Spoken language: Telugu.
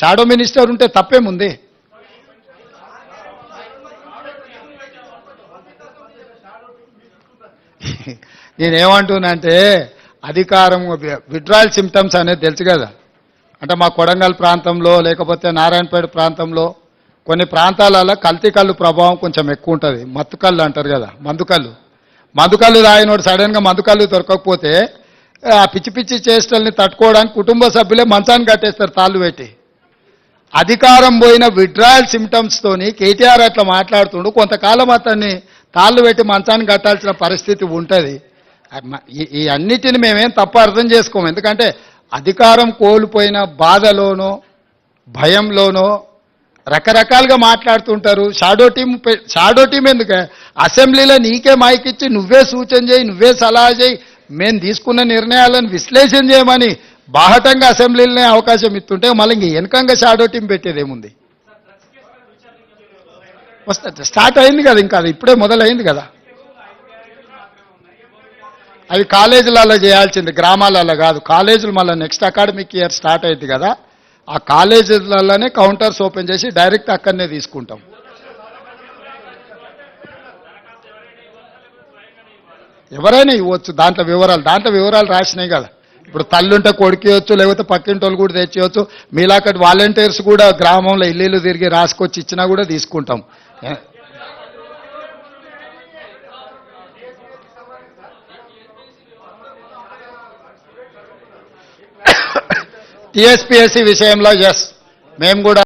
షాడో మినిస్టర్ ఉంటే తప్పేముంది? నేనేమంటున్నానంటే అధికారం విడ్రాయల్ సిమ్టమ్స్ అనేది తెలుసు కదా. అంటే మా కొడంగల్ ప్రాంతంలో లేకపోతే నారాయణపేట ప్రాంతంలో కొన్ని ప్రాంతాలలో కల్తీ కళ్ళు ప్రభావం కొంచెం ఎక్కువ ఉంటుంది. మత్తుకళ్ళు అంటారు కదా మందుకళ్ళు కళ్ళు. రాయినోడు సడన్గా మందు దొరకకపోతే ఆ పిచ్చి పిచ్చి చేష్టల్ని తట్టుకోవడానికి కుటుంబ సభ్యులే మంచాన్ని కట్టేస్తారు తాళ్ళు పెట్టి అధికారం పోయిన విడ్రాయల్ సిమ్టమ్స్తోని కేటీఆర్ అట్లా మాట్లాడుతుండు. కొంతకాలం అతన్ని తాళ్ళు పెట్టి మంచాన్ని కట్టాల్సిన పరిస్థితి ఉంటుంది. ఈ- అన్నిటిని మేమేం తప్ప అర్థం చేసుకోము. ఎందుకంటే అధికారం కోల్పోయిన బాధలోనో భయంలోనో రకరకాలుగా మాట్లాడుతుంటారు. షాడో టీం షాడో టీం ఎందుకు? అసెంబ్లీలో నీకే మైకిచ్చి నువ్వే సూచన చేయి నువ్వే సలహా చేయి. మేము తీసుకున్న నిర్ణయాలను విశ్లేషణ చేయమని బాహటంగా అసెంబ్లీలనే అవకాశం ఇస్తుంటే మళ్ళీ ఇంక వెనకంగా షాడో టీం పెట్టేదేముంది? వస్తా స్టార్ట్ అయింది కదా ఇంకా అది ఇప్పుడే మొదలైంది కదా. అవి కాలేజీలలో చేయాల్సింది గ్రామాలలో కాదు. కాలేజీలు మళ్ళీ నెక్స్ట్ అకాడమిక్ ఇయర్ స్టార్ట్ అయింది కదా. ఆ కాలేజీలలోనే కౌంటర్స్ ఓపెన్ చేసి డైరెక్ట్ అక్కడనే తీసుకుంటాం. ఎవరైనా ఇవ్వచ్చు దాంట్లో వివరాలు దాంట్లో వివరాలు రాసినాయి కదా. ఇప్పుడు తల్లుంటే కొడుకియొచ్చు లేకపోతే పక్కింటోళ్ళు కూడా తెచ్చియొచ్చు. మీలాకటి వాలంటీర్స్ కూడా గ్రామంలో ఇల్లు తిరిగి రాసుకొచ్చి ఇచ్చినా కూడా తీసుకుంటాం. టిఎస్పిఎస్సి టీఎస్పీఎస్సీ విషయంలో ఎస్ మేము కూడా